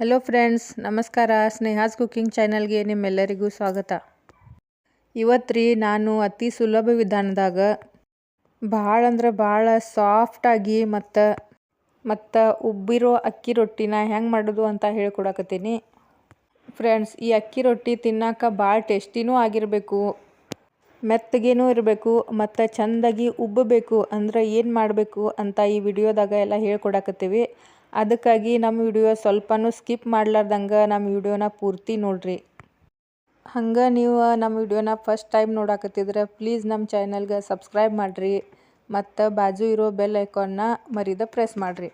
Hello friends ನಮಸ್ಕಾರ. ಸ್ನೇಹಾಸ್ cooking ಚಾನಲ್ಗೆ ನಿಮ್ಮೆಲ್ಲರಿಗೂ ಸ್ವಾಗತ. ಇವತ್ತು ರೀ ನಾನು ಅತಿ ಸುಲಭ ವಿಧಾನದಾಗ ಭಾಳ ಅಂದ್ರೆ ಭಾಳ ಸಾಫ್ಟಾಗಿ ಮತ್ತು ಮತ್ತು ಉಬ್ಬಿರೋ ಅಕ್ಕಿ ರೊಟ್ಟಿನ ಹೆಂಗೆ ಮಾಡೋದು ಅಂತ ಹೇಳ್ಕೊಡಕತ್ತೀನಿ. ಫ್ರೆಂಡ್ಸ್ ಈ ಅಕ್ಕಿ ರೊಟ್ಟಿ ತಿನ್ನಕ್ಕೆ ಭಾಳ ಟೇಸ್ಟಿನೂ ಆಗಿರಬೇಕು, ಮೆತ್ತಗೇನೂ ಇರಬೇಕು, ಮತ್ತು ಚೆಂದಾಗಿ ಉಬ್ಬಬೇಕು ಅಂದ್ರೆ ಏನು ಮಾಡಬೇಕು ಅಂತ ಈ ವಿಡಿಯೋದಾಗ ಎಲ್ಲ ಹೇಳ್ಕೊಡಕತ್ತೀವಿ. ಅದಕ್ಕಾಗಿ ನಮ್ಮ ವಿಡಿಯೋ ಸ್ವಲ್ಪನೂ ಸ್ಕಿಪ್ ಮಾಡ್ಲಾರ್ದಂಗೆ ನಮ್ಮ ವಿಡಿಯೋನ ಪೂರ್ತಿ ನೋಡ್ರಿ. ಹಂಗೆ ನೀವು ನಮ್ಮ ವಿಡಿಯೋನ ಫಸ್ಟ್ ಟೈಮ್ ನೋಡಾಕತ್ತಿದ್ರೆ ಪ್ಲೀಸ್ ನಮ್ಮ ಚಾನಲ್ಗೆ ಸಬ್ಸ್ಕ್ರೈಬ್ ಮಾಡಿರಿ. ಮತ್ತು ಬಾಜು ಇರೋ ಬೆಲ್ ಐಕಾನ್ನ ಮರಿದ ಪ್ರೆಸ್ ಮಾಡಿರಿ.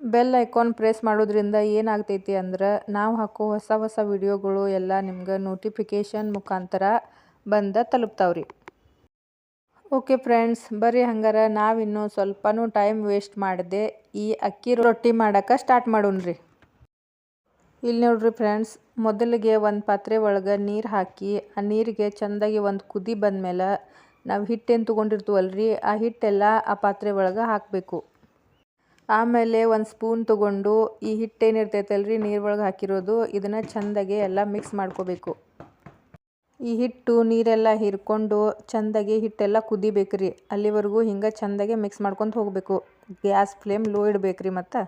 ಬೆಲ್ ಐಕಾನ್ ಪ್ರೆಸ್ ಮಾಡೋದ್ರಿಂದ ಏನಾಗ್ತೈತಿ ಅಂದ್ರೆ ನಾವು ಹಾಕೋ ಹೊಸ ಹೊಸ ವಿಡಿಯೋಗಳು ಎಲ್ಲ ನಿಮ್ಗೆ ನೋಟಿಫಿಕೇಷನ್ ಮುಖಾಂತರ ಬಂದ ತಲುಪ್ತಾವ್ರಿ. ಓಕೆ ಫ್ರೆಂಡ್ಸ್ ಬರ್ರಿ ಹಂಗಾರೆ. ನಾವಿನ್ನು ಸ್ವಲ್ಪನೂ ಟೈಮ್ ವೇಸ್ಟ್ ಮಾಡದೆ. ಈ ಅಕ್ಕಿ ರೊಟ್ಟಿ ಮಾಡೋಕೆ ಸ್ಟಾರ್ಟ್ ಮಾಡೋಣ್ರಿ. ಇಲ್ಲಿ ನೋಡ್ರಿ ಫ್ರೆಂಡ್ಸ್ ಮೊದಲಿಗೆ ಒಂದು ಪಾತ್ರೆ ಒಳಗೆ ನೀರು ಹಾಕಿ, ಆ ನೀರಿಗೆ ಚೆಂದಾಗಿ ಒಂದು ಕುದಿ ಬಂದಮೇಲೆ ನಾವು ಹಿಟ್ಟೇನು ತೊಗೊಂಡಿರ್ತೀವಲ್ರಿ, ಆ ಹಿಟ್ಟೆಲ್ಲ ಆ ಪಾತ್ರೆ ಒಳಗೆ ಹಾಕಬೇಕು. ಆಮೇಲೆ ಒಂದು ಸ್ಪೂನ್ ತೊಗೊಂಡು ಈ ಹಿಟ್ಟೇನಿರ್ತೈತಲ್ರಿ ನೀರು ಒಳಗೆ ಹಾಕಿರೋದು, ಇದನ್ನು ಚೆಂದಾಗಿ ಎಲ್ಲ ಮಿಕ್ಸ್ ಮಾಡ್ಕೋಬೇಕು. ಈ ಹಿಟ್ಟು ನೀರೆಲ್ಲ ಹೀರ್ಕೊಂಡು ಚೆಂದಾಗಿ ಹಿಟ್ಟೆಲ್ಲ ಕುದಿಬೇಕು ರೀ ಅಲ್ಲಿವರೆಗೂ ಹಿಂಗೆ ಚೆಂದಾಗಿ ಮಿಕ್ಸ್ ಮಾಡ್ಕೊತ ಹೋಗಬೇಕು. ಗ್ಯಾಸ್ ಫ್ಲೇಮ್ ಲೋ ಇಡ್ಬೇಕು ರೀ ಮತ್ತು.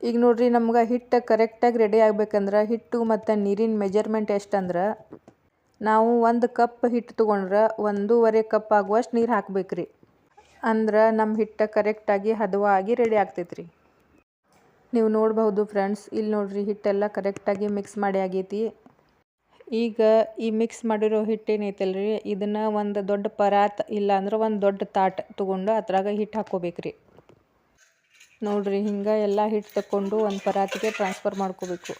ಈಗ ನೋಡಿರಿ ನಮ್ಗೆ ಹಿಟ್ಟು ಕರೆಕ್ಟಾಗಿ ರೆಡಿ ಆಗ್ಬೇಕಂದ್ರೆ ಹಿಟ್ಟು ಮತ್ತು ನೀರಿನ ಮೆಜರ್ಮೆಂಟ್ ಎಷ್ಟಂದ್ರೆ ನಾವು ಒಂದು ಕಪ್ ಹಿಟ್ಟು ತೊಗೊಂಡ್ರೆ ಒಂದೂವರೆ ಕಪ್ ಆಗುವಷ್ಟು ನೀರು ಹಾಕಬೇಕು ರೀ ಅಂದ್ರೆ ನಮ್ಮ ಹಿಟ್ಟು ಕರೆಕ್ಟಾಗಿ ಹದವಾಗಿ ರೆಡಿ ಆಗ್ತೈತೆ ರೀ ನೀವು ನೋಡಬಹುದು ಫ್ರೆಂಡ್ಸ್ ಇಲ್ಲಿ ನೋಡಿರಿ ಹಿಟ್ಟೆಲ್ಲ ಕರೆಕ್ಟಾಗಿ ಮಿಕ್ಸ್ ಮಾಡಿ ಆಗೈತಿ. ಈಗ ಈ ಮಿಕ್ಸ್ ಮಾಡಿರೋ ಹಿಟ್ಟೇನೈತಲ್ರಿ ಇದನ್ನು ಒಂದು ದೊಡ್ಡ ಪರಾತ್ ಇಲ್ಲ ಅಂದ್ರೆ ಒಂದು ದೊಡ್ಡ ತಾಟ್ ತೊಗೊಂಡು ಅದ್ರಾಗ ಹಿಟ್ಟು ಹಾಕ್ಕೋಬೇಕು ರೀ ನೋಡಿರಿ, ಹಿಂಗೆ ಎಲ್ಲ ಹಿಟ್ಟು ತಗೊಂಡು ಒಂದು ಪರಾತಿಗೆ ಟ್ರಾನ್ಸ್ಫರ್ ಮಾಡ್ಕೋಬೇಕು.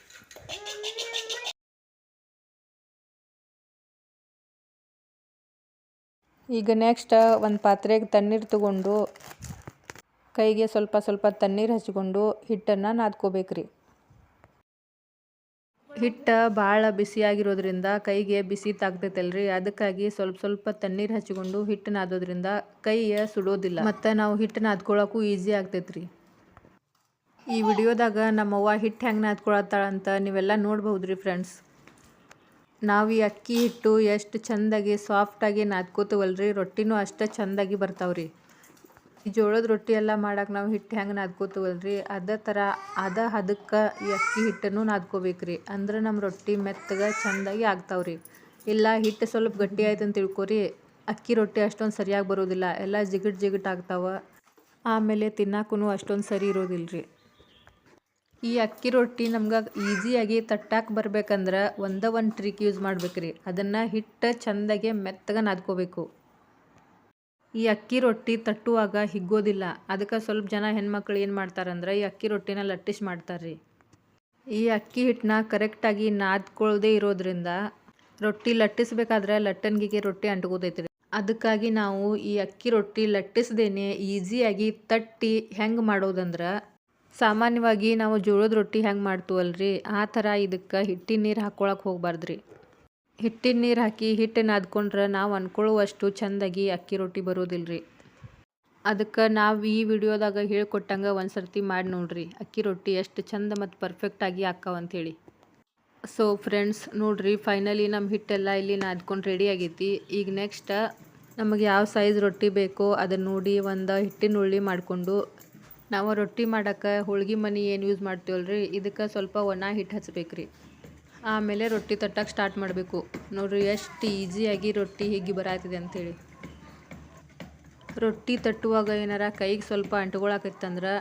ಈಗ ನೆಕ್ಸ್ಟ್ ಒಂದು ಪಾತ್ರೆಗೆ ತಣ್ಣೀರು ತಗೊಂಡು ಕೈಗೆ ಸ್ವಲ್ಪ ಸ್ವಲ್ಪ ತಣ್ಣೀರು ಹಚ್ಕೊಂಡು ಹಿಟ್ಟನ್ನು ನಾದ್ಕೋಬೇಕು ರೀ ಹಿಟ್ಟು ಭಾಳ ಬಿಸಿಯಾಗಿರೋದ್ರಿಂದ ಕೈಗೆ ಬಿಸಿ ತಾಗ್ತೈತಲ್ರಿ. ಅದಕ್ಕಾಗಿ ಸ್ವಲ್ಪ ಸ್ವಲ್ಪ ತಣ್ಣೀರು ಹಚ್ಕೊಂಡು ಹಿಟ್ಟು ನಾದೋದ್ರಿಂದ ಕೈ ಸುಡೋದಿಲ್ಲ. ಮತ್ತು ನಾವು ಹಿಟ್ಟು ನಾದ್ಕೊಳಕ್ಕೂ ಈಸಿ ಆಗ್ತೈತ್ರಿ. ಈ ವಿಡಿಯೋದಾಗ ನಮ್ಮವ್ವ ಹಿಟ್ಟು ಹೆಂಗೆ ನಾದ್ಕೊಳತ್ತಾಳಂತ ನೀವೆಲ್ಲ ನೋಡ್ಬಹುದ್ರಿ ಫ್ರೆಂಡ್ಸ್ ನಾವು ಈ ಅಕ್ಕಿ ಹಿಟ್ಟು ಎಷ್ಟು ಚೆಂದಾಗಿ ಸಾಫ್ಟಾಗಿ ನಾದ್ಕೋತೀವಲ್ರಿ, ರೊಟ್ಟಿನೂ ಅಷ್ಟೇ ಚೆಂದಾಗಿ ಬರ್ತಾವ್ರಿ. ಈ ಜೋಳದ ರೊಟ್ಟಿ ಎಲ್ಲ ಮಾಡಕ್ಕೆ ನಾವು ಹಿಟ್ಟು ಹೆಂಗೆ ನಾದ್ಕೋತೀವಲ್ರಿ? ಅದೇ ಥರ ಅದ ಹದಕ್ಕೆ ಈ ಅಕ್ಕಿ ಹಿಟ್ಟನ್ನು ನಾದ್ಕೋಬೇಕ್ರಿ. ಅಂದ್ರೆ ನಮ್ಮ ರೊಟ್ಟಿ ಮೆತ್ತಗೆ ಚೆಂದಾಗಿ ಆಗ್ತಾವ್ರಿ. ಇಲ್ಲ, ಹಿಟ್ಟು ಸ್ವಲ್ಪ ಗಟ್ಟಿ ಆಯ್ತು ಅಂತ ತಿಳ್ಕೊರಿ. ಅಕ್ಕಿ ರೊಟ್ಟಿ ಅಷ್ಟೊಂದು ಸರಿಯಾಗಿ ಬರೋದಿಲ್ಲ. ಎಲ್ಲ ಜಿಗಿಟ್ ಜಿಗಿಟ್ ಆಗ್ತಾವೆ. ಆಮೇಲೆ ತಿನ್ನಕ್ಕೂ ಅಷ್ಟೊಂದು ಸರಿ ಇರೋದಿಲ್ಲ ರೀ ಈ ಅಕ್ಕಿ ರೊಟ್ಟಿ ನಮ್ಗೆ ಈಸಿಯಾಗಿ ತಟ್ಟಾಕ ಬರ್ಬೇಕಂದ್ರೆ ಒಂದೇ ಒಂದು ಟ್ರಿಕ್ ಯೂಸ್ ಮಾಡ್ಬೇಕ್ರಿ. ಅದನ್ನು ಹಿಟ್ಟು ಚೆಂದಾಗೆ ಮೆತ್ತಗೆ ನಾದ್ಕೋಬೇಕು. ಈ ಅಕ್ಕಿ ರೊಟ್ಟಿ ತಟ್ಟುವಾಗ ಹಿಗ್ಗೋದಿಲ್ಲ. ಅದಕ್ಕೆ ಸ್ವಲ್ಪ ಜನ ಹೆಣ್ಮಕ್ಳು ಏನು ಮಾಡ್ತಾರಂದ್ರೆ, ಈ ಅಕ್ಕಿ ರೊಟ್ಟಿನ ಲಟ್ಟಿಸ್ ಮಾಡ್ತಾರೆ ಈ ಅಕ್ಕಿ ಹಿಟ್ಟನ್ನ ಕರೆಕ್ಟಾಗಿ ನಾದ್ಕೊಳ್ದೇ ಇರೋದ್ರಿಂದ ರೊಟ್ಟಿ ಲಟ್ಟಿಸ್ಬೇಕಾದ್ರೆ ಲಟ್ಟನ್ಗಿಗೆ ರೊಟ್ಟಿ ಅಂಟ್ಕೋತೈತಿ ಅದಕ್ಕಾಗಿ ನಾವು ಈ ಅಕ್ಕಿ ರೊಟ್ಟಿ ಲಟ್ಟಿಸ್ದೇನೆ ಈಸಿಯಾಗಿ ತಟ್ಟಿ ಹೆಂಗೆ ಮಾಡೋದಂದ್ರೆ ಸಾಮಾನ್ಯವಾಗಿ ನಾವು ಜೋಳದ ರೊಟ್ಟಿ ಹೆಂಗೆ ಮಾಡ್ತೀವಲ್ರಿ, ಆ ಥರ ಇದಕ್ಕೆ ಹಿಟ್ಟಿನ ನೀರು ಹಾಕ್ಕೊಳಕ್ಕೆ ಹೋಗ್ಬಾರ್ದು ರೀ ಹಿಟ್ಟಿನ ನೀರು ಹಾಕಿ ಹಿಟ್ಟು ನಾದ್ಕೊಂಡ್ರೆ ನಾವು ಅಂದ್ಕೊಳ್ಳುವಷ್ಟು ಚಂದಾಗಿ ಅಕ್ಕಿ ರೊಟ್ಟಿ ಬರೋದಿಲ್ಲ ರೀ ಅದಕ್ಕೆ ನಾವು ಈ ವಿಡಿಯೋದಾಗ ಹೇಳ್ಕೊಟ್ಟಂಗೆ ಒಂದು ಸರ್ತಿ ಮಾಡಿ ನೋಡ್ರಿ. ಅಕ್ಕಿ ರೊಟ್ಟಿ ಎಷ್ಟು ಚಂದ ಮತ್ತು ಪರ್ಫೆಕ್ಟಾಗಿ ಹೇಳಿ ಸೊ ಫ್ರೆಂಡ್ಸ್ ನೋಡ್ರಿ ಫೈನಲಿ ನಮ್ಮ ಹಿಟ್ಟೆಲ್ಲ ಇಲ್ಲಿ ನಾದ್ಕೊಂಡು ರೆಡಿ ಆಗೈತಿ. ಈಗ ನೆಕ್ಸ್ಟ್ ನಮಗೆ ಯಾವ ಸೈಜ್ ರೊಟ್ಟಿ ಬೇಕೋ ಅದನ್ನು ನೋಡಿ ಒಂದು ಹಿಟ್ಟಿನ ಉಳ್ಳಿ ಮಾಡಿಕೊಂಡು ನಾವು ರೊಟ್ಟಿ ಮಾಡೋಕ್ಕೆ ಹೋಳ್ಗೆ ಮನೆ ಏನು ಯೂಸ್ ಮಾಡ್ತೀವಲ್ರಿ? ಇದಕ್ಕೆ ಸ್ವಲ್ಪ ಒಣ ಹಿಟ್ಟು ಹಚ್ಬೇಕು ರೀ ಆಮೇಲೆ ರೊಟ್ಟಿ ತಟ್ಟಕ್ಕೆ ಸ್ಟಾರ್ಟ್ ಮಾಡಬೇಕು. ನೋಡಿರಿ ಎಷ್ಟು ಈಸಿಯಾಗಿ ರೊಟ್ಟಿ ಹಿಗ್ಗಿ ಬರಾತಿದೆ ಅಂಥೇಳಿ ರೊಟ್ಟಿ ತಟ್ಟುವಾಗ ಏನಾರ ಕೈಗೆ ಸ್ವಲ್ಪ ಅಂಟ್ಕೊಳಕತ್ತಂದ್ರೆ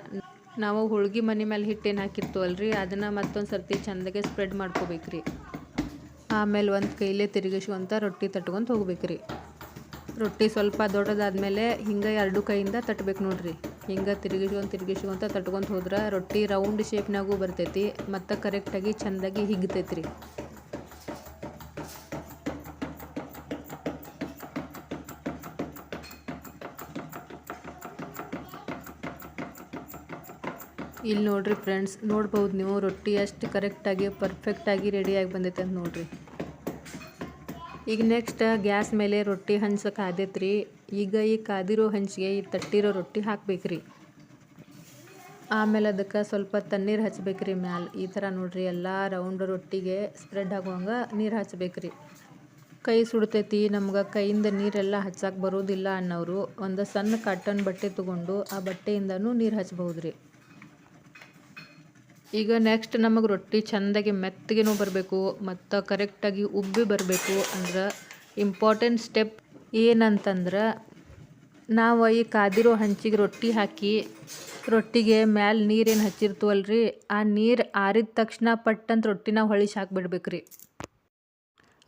ನಾವು ಹೋಳ್ಗೆ ಮನೆ ಮೇಲೆ ಹಿಟ್ಟು ಏನು ಹಾಕಿರ್ತೀವಲ್ರಿ, ಅದನ್ನು ಮತ್ತೊಂದು ಸರ್ತಿ ಚೆಂದಾಗೆ ಸ್ಪ್ರೆಡ್ ಮಾಡ್ಕೋಬೇಕ್ರಿ. ಆಮೇಲೆ ಒಂದು ಕೈಲೇ ತಿರುಗಿಸುವಂಥ ರೊಟ್ಟಿ ತಟ್ಕೊಂತ ಹೋಗ್ಬೇಕ್ರಿ. ರೊಟ್ಟಿ ಸ್ವಲ್ಪ ದೊಡ್ಡದಾದ್ಮೇಲೆ ಹಿಂಗೆ ಎರಡು ಕೈಯಿಂದ ತಟ್ಟಬೇಕು ನೋಡ್ರಿ. ಹಿಂಗೆ ತಿರುಗಿಸ್ಕೊಂಡು ತಿರುಗಿಸ್ಕೊಂತ ತಟ್ಕೊಂಡು ಹೋದ್ರೆ ರೊಟ್ಟಿ ರೌಂಡ್ ಶೇಪ್ನಾಗೂ ಬರ್ತೈತಿ, ಮತ್ತು ಕರೆಕ್ಟಾಗಿ ಚಂದಾಗಿ ಹಿಗ್ತೈತಿ ರೀ ಇಲ್ಲಿ ನೋಡ್ರಿ ಫ್ರೆಂಡ್ಸ್ ನೋಡ್ಬೋದು ನೀವು ರೊಟ್ಟಿ ಎಷ್ಟು ಕರೆಕ್ಟಾಗಿ ಪರ್ಫೆಕ್ಟಾಗಿ ರೆಡಿಯಾಗಿ ಬಂದೈತೆ ಅಂತ ನೋಡ್ರಿ. ಈಗ ನೆಕ್ಸ್ಟ್ ಗ್ಯಾಸ್ ಮೇಲೆ ರೊಟ್ಟಿ ಹಂಚಕ್ಕೆ ಆದೈತ್ರಿ. ಈಗ ಈ ಕಾದಿರೋ ಹಂಚಿಗೆ ಈ ತಟ್ಟಿರೋ ರೊಟ್ಟಿ ಹಾಕ್ಬೇಕ್ರಿ. ಆಮೇಲೆ ಅದಕ್ಕೆ ಸ್ವಲ್ಪ ತಣ್ಣೀರು ಹಚ್ಬೇಕ್ರಿ ಮ್ಯಾಲ. ಈ ಥರ ನೋಡ್ರಿ ಎಲ್ಲ ರೌಂಡ್ ರೊಟ್ಟಿಗೆ ಸ್ಪ್ರೆಡ್ ಆಗುವಂಗೆ ನೀರು ಹಚ್ಬೇಕ್ರಿ. ಕೈ ಸುಡ್ತೈತಿ, ನಮ್ಗೆ ಕೈಯಿಂದ ನೀರೆಲ್ಲ ಹಚ್ಚಕ್ಕೆ ಬರೋದಿಲ್ಲ ಅನ್ನೋರು ಒಂದು ಸಣ್ಣ ಕಾಟನ್ ಬಟ್ಟೆ ತೊಗೊಂಡು ಆ ಬಟ್ಟೆಯಿಂದನೂ ನೀರು ಹಚ್ಬಹುದು ರೀ ಈಗ ನೆಕ್ಸ್ಟ್ ನಮಗೆ ರೊಟ್ಟಿ ಚೆಂದಾಗಿ ಮೆತ್ತಗೆನೂ ಬರಬೇಕು, ಮತ್ತು ಕರೆಕ್ಟಾಗಿ ಉಬ್ಬಿ ಬರಬೇಕು ಅಂದ್ರೆ ಇಂಪಾರ್ಟೆಂಟ್ ಸ್ಟೆಪ್ ಏನಂತಂದ್ರೆ ನಾವು ಈ ಕಾದಿರೋ ಹಂಚಿಗೆ ರೊಟ್ಟಿ ಹಾಕಿ ರೊಟ್ಟಿಗೆ ಮ್ಯಾಲೆ ನೀರೇನು ರೀ ಆ ನೀರು ಆರಿದ ತಕ್ಷಣ ಪಟ್ಟಂತ ರೊಟ್ಟಿನ ಹೊಳಿಸಿ ಹಾಕ್ಬಿಡ್ಬೇಕು ರೀ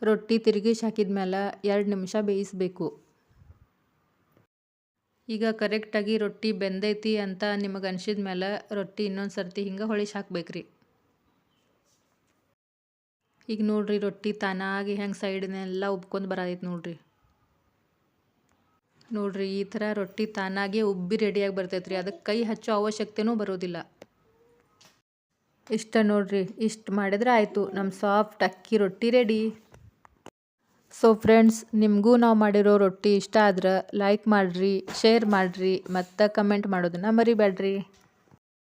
ರೊಟ್ಟಿ ತಿರುಗಿಸಿ ಹಾಕಿದ್ಮೇಲೆ ಎರಡು ನಿಮಿಷ ಬೇಯಿಸಬೇಕು. ಈಗ ಕರೆಕ್ಟಾಗಿ ರೊಟ್ಟಿ ಬೆಂದೈತಿ ಅಂತ ನಿಮಗೆ ಅನ್ಸಿದ ಮೇಲೆ ರೊಟ್ಟಿ ಇನ್ನೊಂದು ಸರ್ತಿ ಹಿಂಗೆ ಹೊಳಿಸಿ ಹಾಕ್ಬೇಕ್ರಿ ಈಗ ನೋಡ್ರಿ ರೊಟ್ಟಿ ತಾನಾಗಿ ಹೆಂಗೆ ಸೈಡ್ನೆಲ್ಲ ಉಬ್ಕೊಂಡು ಬರೋದೈತಿ ನೋಡ್ರಿ. ನೋಡ್ರಿ ಈ ಥರ ರೊಟ್ಟಿ ತಾನಾಗೆ ಉಬ್ಬಿ ರೆಡಿಯಾಗಿ ಬರ್ತೈತ್ರಿ. ಅದಕ್ಕೆ ಕೈ ಹಚ್ಚೋ ಅವಶ್ಯಕತೆನೂ ಬರೋದಿಲ್ಲ. ಇಷ್ಟ ನೋಡ್ರಿ, ಇಷ್ಟು ಮಾಡಿದ್ರೆ ಆಯಿತು. ನಮ್ಮ ಸಾಫ್ಟ್ ಅಕ್ಕಿ ರೊಟ್ಟಿ ರೆಡಿ ಸೊ ಫ್ರೆಂಡ್ಸ್ ನಿಮಗೂ ನಾವು ಮಾಡಿರೋ ರೊಟ್ಟಿ ಇಷ್ಟ ಆದ್ರೆ ಲೈಕ್ ಮಾಡಿರಿ ಶೇರ್ ಮಾಡಿರಿ, ಮತ್ತು ಕಮೆಂಟ್ ಮಾಡೋದನ್ನು ಮರಿಬೇಡ್ರಿ